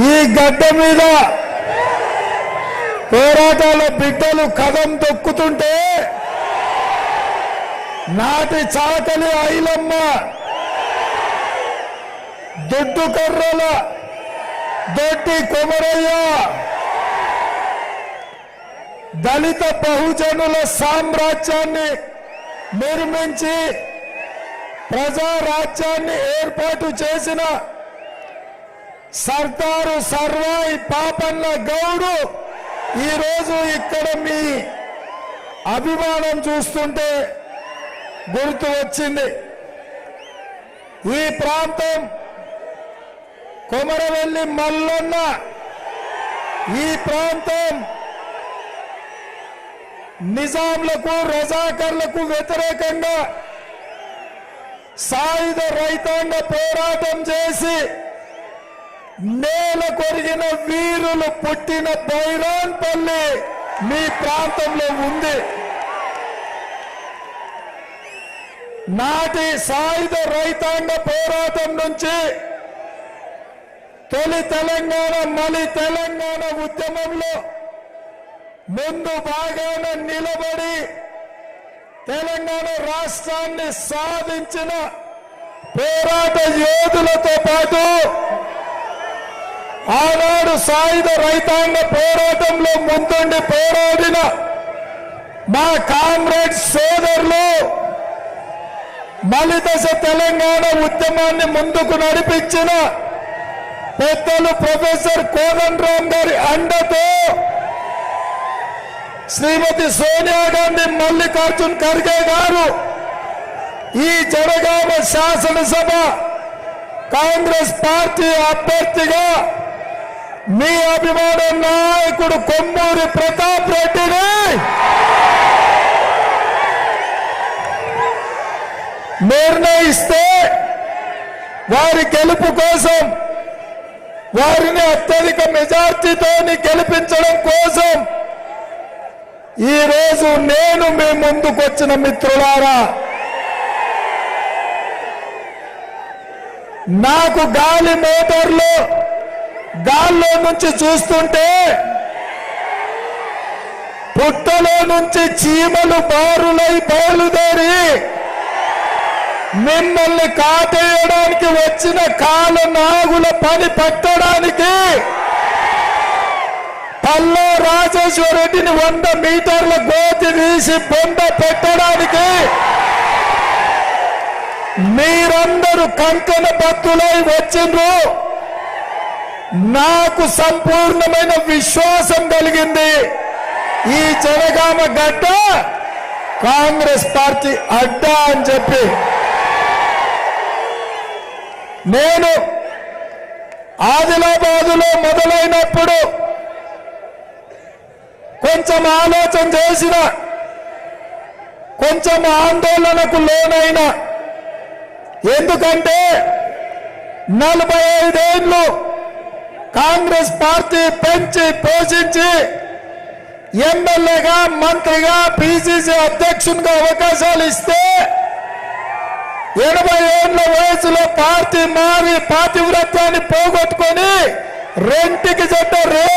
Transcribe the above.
ఈ గడ్డ మీద పోరాటాల బిడ్డలు కదం తొక్కుతుంటే నాటి చాకలి ఐలమ్మ దొడ్డు కర్రల దొడ్డి కొమరయ్య దళిత బహుజనుల సామ్రాజ్యాన్ని నిర్మించి ప్రజారాజ్యాన్ని ఏర్పాటు చేసిన సర్దారు సర్వాయి పాపన్న గౌడు ఈరోజు ఇక్కడ మీ అభిమానం చూస్తుంటే గుర్తు వచ్చింది. ఈ ప్రాంతం కొమరవెల్లి మల్లన్న. ఈ ప్రాంతం నిజాంలకు రజాకర్లకు వ్యతిరేకంగా సాయుధ రైతాంగ పోరాటం చేసి నేల కొరిగిన వీరులు పుట్టిన బైరాన్పల్లి మీ ప్రాంతంలో ఉంది. నాటి సాయుధ రైతాంగ పోరాటం నుంచి తొలి తెలంగాణ మలి తెలంగాణ ఉద్యమంలో ముందు బాగాన నిలబడి తెలంగాణ రాష్ట్రాన్ని సాధించిన పోరాట యోధులతో పాటు ఆనాడు సాయుధ రైతాంగ పోరాటంలో ముందుండి పోరాడిన మా కామ్రేడ్ సోదరులు మలిదశ తెలంగాణ ఉద్యమాన్ని ముందుకు నడిపించిన పెద్దలు ప్రొఫెసర్ కోదండ రామ్ గారి అండతో శ్రీమతి సోనియా గాంధీ మల్లికార్జున్ ఖర్గే గారు ఈ జనగామ శాసనసభ కాంగ్రెస్ పార్టీ అభ్యర్థిగా మీ అభిమాన నాయకుడు కొమ్మూరి ప్రతాప్ రెడ్డిని. నిర్ణయిస్తే వారి గెలుపు కోసం వారిని అత్యధిక మెజార్టీతో గెలిపించడం కోసం ఈ రోజు నేను మీ ముందుకొచ్చిన మిత్రులారా నాకు గాలి మోటార్లో గాల్లో నుంచి చూస్తుంటే పుట్టలో నుంచి చీమలు బారులై బయలుదేరి మిమ్మల్ని కాటేయడానికి వచ్చిన కాల నాగుల పని పట్టడానికి రాజేశ్వర రెడ్డిని వంద మీటర్ల గోతి తీసి బొండ పెట్టడానికి మీరందరూ కంకణ బత్తులై వచ్చిండ్రు. నాకు సంపూర్ణమైన విశ్వాసం కలిగింది. ఈ జనగామ గడ్డ కాంగ్రెస్ పార్టీ అడ్డా అని చెప్పి. నేను ఆదిలాబాదులో మొదలైనప్పుడు కొంచెం ఆలోచన చేసిన కొంచెం ఆందోళనకు లోనైన. ఎందుకంటే నలభై ఐదేళ్ళు కాంగ్రెస్ పార్టీ పెంచి పోషించి ఎమ్మెల్యేగా మంత్రిగా పిసిసి అధ్యక్షునిగా అవకాశాలు ఇస్తే ఎనభై ఏళ్ళ వయసులో పార్టీ మారి పాతివ్రత్యాన్ని పోగొట్టుకొని రెంటికి చెడ్డ రే